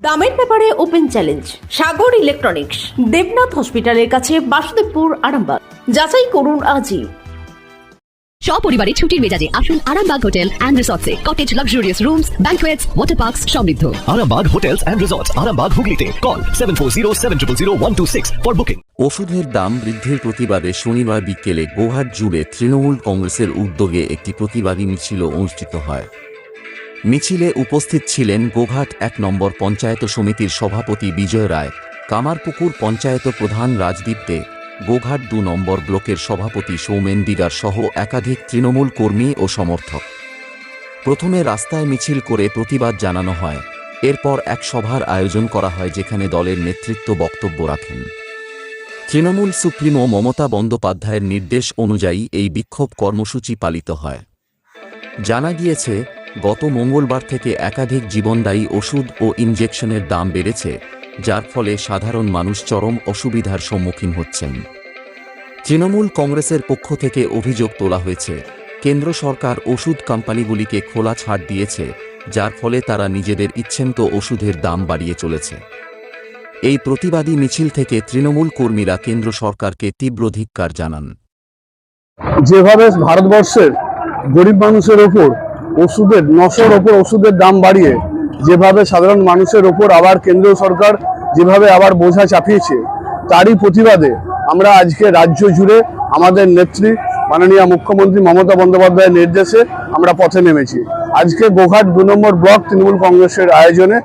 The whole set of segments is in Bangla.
দামের ব্যাপারে open challenge Sagar electronics Debnath হসপিটালের কাছে বাসুদেবপুর আরামবাগ। যাচাই করুন আজই। সপরিবারে ছুটির মেজাজে আসুন Arambagh hotel and রিসর্টসে। Cottage luxurious rooms banquets water parks সমৃদ্ধ। Arambag Hotels and Resorts, Arambag Hooghly Call 740 for booking. ওষুধের দাম বৃদ্ধির প্রতিবাদে শনিবার বিকেলে গোহাট জুড়ে তৃণমূল কংগ্রেসের উদ্যোগে একটি প্রতিবাদী মিছিল অনুষ্ঠিত হয়। মিছিলে উপস্থিত ছিলেন গোঘাট এক নম্বর পঞ্চায়েত সমিতির সভাপতি বিজয় রায়, কামারপুকুর পঞ্চায়েত প্রধান রাজদীপ দে, গোঘাট দু নম্বর ব্লকের সভাপতি সৌমেন দিগার সহ একাধিক তৃণমূল কর্মী ও সমর্থক। প্রথমে রাস্তায় মিছিল করে প্রতিবাদ জানানো হয়। এরপর এক সভার আয়োজন করা হয় যেখানে দলের নেতৃত্ব বক্তব্য রাখেন। তৃণমূল সুপ্রিমো মমতা বন্দ্যোপাধ্যায়ের নির্দেশ অনুযায়ী এই বিক্ষোভ কর্মসূচি পালিত হয়। জানা গিয়েছে গত মঙ্গলবার থেকে একাধিক জীবনদায়ী ওষুধ ও ইনজেকশনের দাম বেড়েছে, যার ফলে সাধারণ মানুষ চরম অসুবিধার সম্মুখীন হচ্ছেন। তৃণমূল কংগ্রেসের পক্ষ থেকে অভিযোগ তোলা হয়েছে, কেন্দ্র সরকার ওষুধ কোম্পানিগুলিকে খোলা ছাড় দিয়েছে, যার ফলে তারা নিজেদের ইচ্ছেমতো ওষুধের দাম বাড়িয়ে চলেছে। এই প্রতিবাদী মিছিল থেকে তৃণমূল কর্মীরা কেন্দ্র সরকারকে তীব্র ধিক্কার জানান। যেভাবে ভারতবর্ষের গরিব মানুষের ওপর ওষুধের, নশোর ওপর ওষুধের দাম বাড়িয়ে যেভাবে সাধারণ মানুষের ওপর আবার কেন্দ্রীয় সরকার যেভাবে আবার বোঝা চাপিয়েছে, তারই প্রতিবাদে আমরা আজকে রাজ্য জুড়ে আমাদের নেত্রী মাননীয় মুখ্যমন্ত্রী মমতা বন্দ্যোপাধ্যায়ের নির্দেশে আমরা পথে নেমেছি। আজকে গোঘাট দু নম্বর ব্লক তৃণমূল কংগ্রেসের আয়োজনে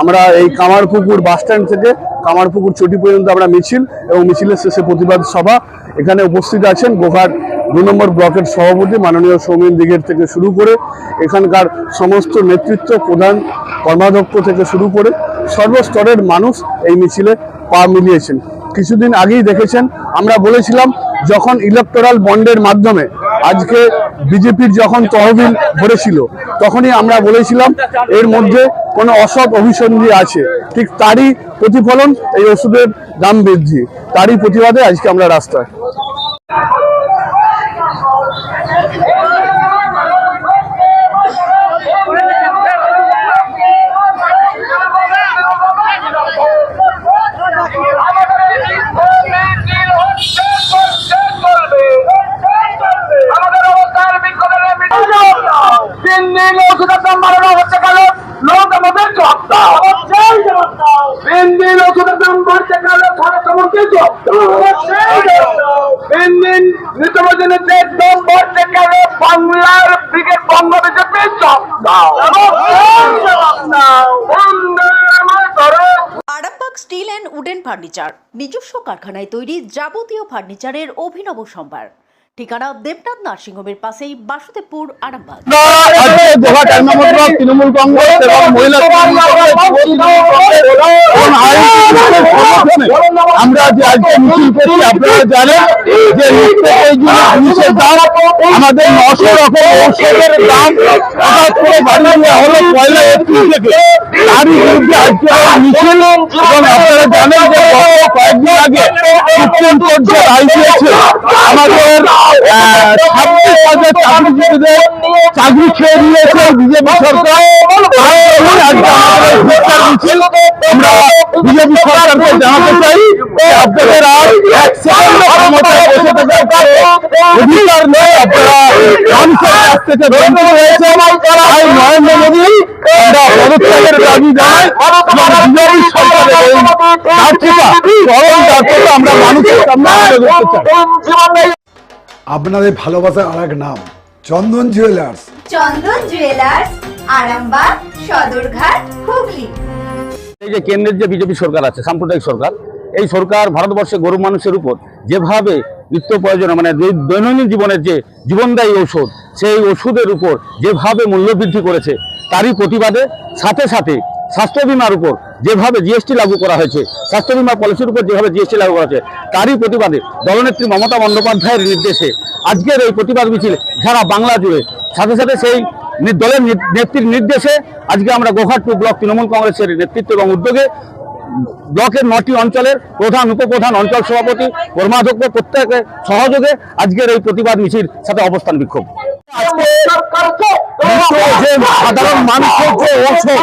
আমরা এই কামারপুকুর বাসস্ট্যান্ড থেকে কামারপুকুর চটি পর্যন্ত আমরা মিছিল এবং মিছিলের শেষে প্রতিবাদ সভা এখানে উপস্থিত আছেন গোঘাট দু নম্বর ব্লকের সভাপতি মাননীয় সৌমেন দিঘের থেকে শুরু করে এখানকার সমস্ত নেতৃত্ব, প্রধান কর্মাধ্যক্ষ থেকে শুরু করে সর্বস্তরের মানুষ এই মিছিলে পা মিলিয়েছেন। কিছুদিন আগেই দেখেছেন, আমরা বলেছিলাম যখন ইলেকটোরাল বন্ডের মাধ্যমে আজকে বিজেপির যখন তহবিল ভরেছিল তখনই আমরা বলেছিলাম এর মধ্যে কোনো অসৎ অভিসন্ধি আছে। ঠিক তারই প্রতিফলন এই ওষুধের দাম বৃদ্ধি, তারই প্রতিবাদে আজকে আমরা রাস্তায় আমাদের অবস্থার বিক্ষোভের তিন দিন ওষুধের দাম বাড়ানো হচ্ছে কেন লোক আমাদের জবাব দাও তিন দিন ওষুধের দাম বাড়ছে কেন স্টিল অ্যান্ড উডেন ফার্নিচার নিজস্ব কারখানায় তৈরি যাবতীয় ফার্নিচারের অভিনব সম্ভার। ঠিকানা দেবনাথ নার্সিংহোমের পাশেই বাসুদেবপুর, আরামবাগ। আমরা যে আজকে মিছিল করছি, আপনারা জানেন যে আমাদের নশো রকম হলো পয়লা এপ্রিল থেকে। তারই বিরুদ্ধে আজকে মিছিল এবং আপনারা জানেন যে কয়েকদিন আগে সুপ্রিম কোর্ট যে রায় দিয়েছে, আমাদের ছাব্বিশ হাজার চাকরিজীবীদের চাকরি খেয়ে নিয়েছে বিজেপি সরকার। আমরা বিজেপি সরকারকে জানাতে চাই আপনাদের আর এক সেকেন্ড ক্ষমতায় বসে থাকার অধিকার নেই আপনারা মানুষের কাছ থেকে বঞ্চিত হয়েছে তাই নরেন্দ্র মোদী আমরা মানুষের আপনাদের ভালোবাসার আর এক নাম চন্দন জুয়েলার্স চন্দন জুয়েলার্স আরামবাগ সদরঘাট হুগলি। এই যে কেন্দ্রের যে বিজেপি সরকার আছে সাম্প্রদায়িক সরকার এই সরকার ভারতবর্ষে গরিব মানুষের উপর যেভাবে নিত্য প্রয়োজনে মানে দৈনন্দিন জীবনের যে জীবনদায়ী ঔষধ সেই ওষুধের উপর যেভাবে মূল্য বৃদ্ধি করেছে তারই প্রতিবাদে সাথে সাথে স্বাস্থ্য বিমার উপর যেভাবে জিএসটি লাগু করা হয়েছে, স্বাস্থ্য বিমা পলিসির উপর যেভাবে জিএসটি লাগু করা হয়েছে, তারই প্রতিবাদে দলনেত্রী মমতা বন্দ্যোপাধ্যায়ের নির্দেশে আজকের এই প্রতিবাদ মিছিল সারা বাংলা জুড়ে। সাথে সাথে সেই দলের নেত্রীর নির্দেশে আজকে আমরা গোঘাট টু ব্লক তৃণমূল কংগ্রেসের নেতৃত্ব এবং উদ্যোগে ব্লকের নটি অঞ্চলের প্রধান, উপপ্রধান অঞ্চল সভাপতি, কর্মাধ্যক্ষ প্রত্যেকের সহযোগে আজকের এই প্রতিবাদ মিছিল সাথে অবস্থান বিক্ষোভ। যে সাধারণ মানুষের যে ওষুধ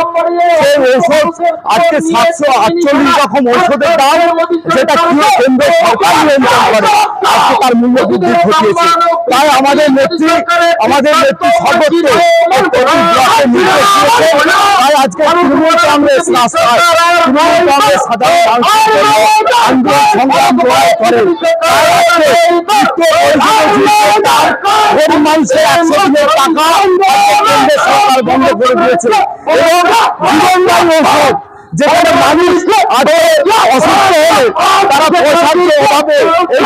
সেই ওষুধ আজকে সাতশো আটচল্লিশ রকম ওষুধের দাম সেটা কি কেন্দ্র সরকার নিয়ন্ত্রণ করে আজকে তার মূল্য বৃদ্ধি ঘটিয়েছে তাই আমাদের নেত্রী আমাদের নেত্রী দিয়েছে। তাই আজকে তৃণমূল কংগ্রেস রাস্তায় তৃণমূল কংগ্রেস সাধারণ আন্দোলন সংগ্রাম জোগাড় করে। মানুষের একশো টাকা সরকার বন্ধ করে দিয়েছে। এবং জীবনদায়ী ওষুধ যেখানে মানুষ আগে অসুস্থ হলে তারা পয়সার অভাবে এই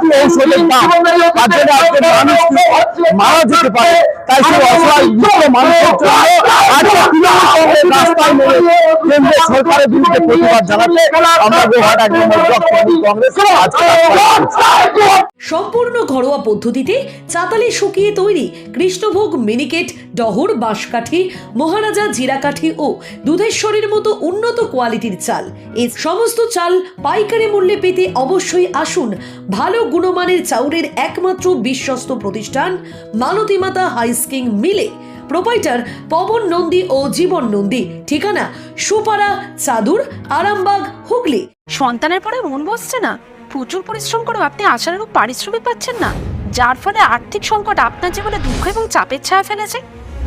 যে ঔষধের দাম আজকে মারা যেতে পারে তাই সেই অসহায় মানুষের রাস্তায় নেমে সরকারের বিরুদ্ধে প্রতিবাদ আমরা গোহাট এক নম্বর ব্লক কংগ্রেস আজকে রাস্তায় নেমেছি। সম্পূর্ণ ঘরোয়া পদ্ধতিতে চাতালে শুকিয়ে তৈরি কৃষ্ণভোগ মিনিকেট ডহর, বাঁশকাঠি, মহারাজা জিরাকাঠি ও দুধেশ্বরীর মতো উন্নত কোয়ালিটির চাল। এই সমস্ত চাল পাইকারি মূল্যে পেতে অবশ্যই আসুন ভালো গুণমানের চাউলের একমাত্র বিশ্বস্ত প্রতিষ্ঠান মালতী মাতা হাইস্কিং মিলে। প্রোপাইটার পবন নন্দী ও জীবন নন্দী। ঠিকানা সুপারা চাদুর, আরামবাগ, হুগলি। সন্তানের পরে মন বসছে না। প্রচুর পরিশ্রম করেও আপনি আশানুরূপ পারিশ্রমিক পাচ্ছেন না। যার ফলে আর্থিক সংকট আপনার জীবনে দুঃখ এবং চাপের ছায়া ফেলেছে।